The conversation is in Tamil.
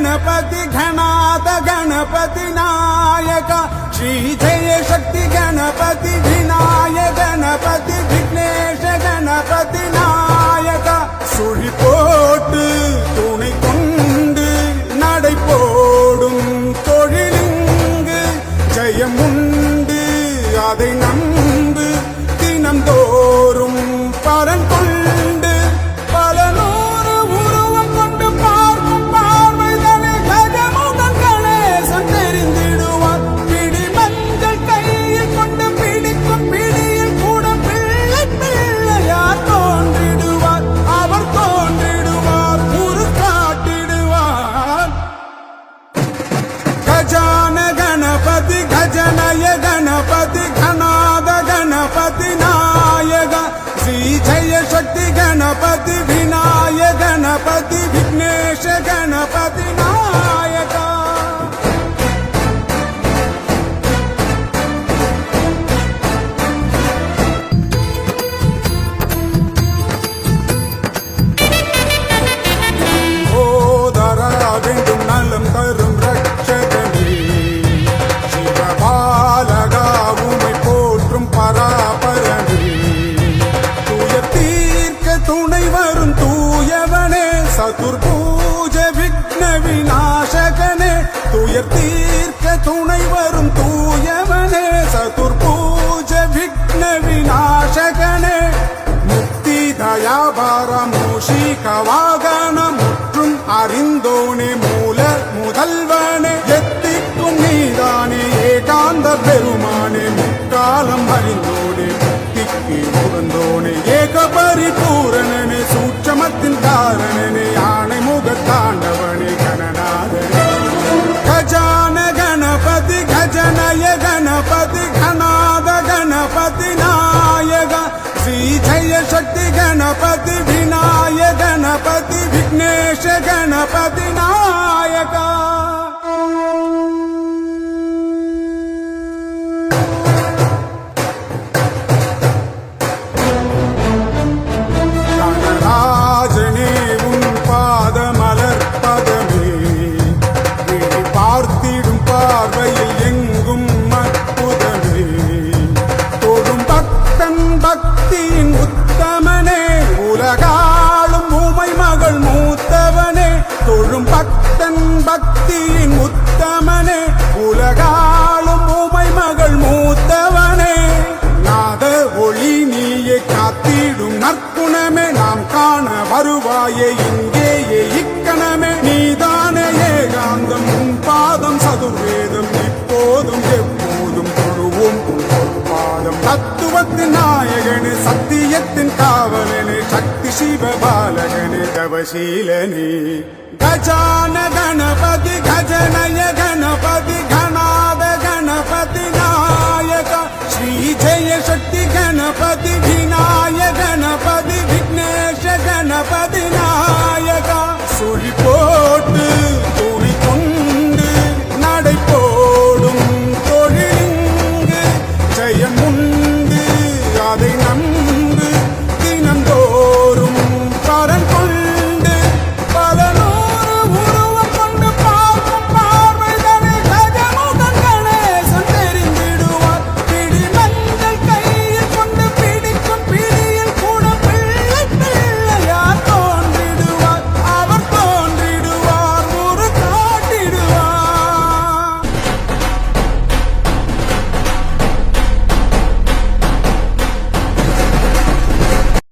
गणपति घनाथ गणपति नायक श्री जय शक्ति गणपति विनायक गणपति विघ्नेश गणपति नायक சுழி போட்டு துணை கொண்டு நடை போடும் தொழிலிங்கு ஜெயமுண்டு அதை நம்ப விநாசகனே துயர் தீர்க்க துணை வரும் தூயவனே சதுர்பூஜ விக்ன விநாசகனே. முக்தி தயாபார மூஷிக வாகன முற்றும் அறிந்தோனே மூல முதல்வனே. எத்திக்கும் நீதானே ஏகாந்த பெருமானே. முக்காலம் அறிந்தோனே முக்திக்கு உகந்தோனே ஏக பரிபூரணனே शक्ति गणपति विनायक गणपति विघ्नेश गणपति नायक। the தத்துவத்து நாயகனு சத்தியத்தின் காவலனு சக்தி சிவ பாலகனு தவசீலனே கஜான கணபதி கஜனய கணபதி கணாத கணபதி நாயக ஸ்ரீ ஜெய சக்தி கணபதி விநாய கணபதி விக்னேஷ கணபதி நாயக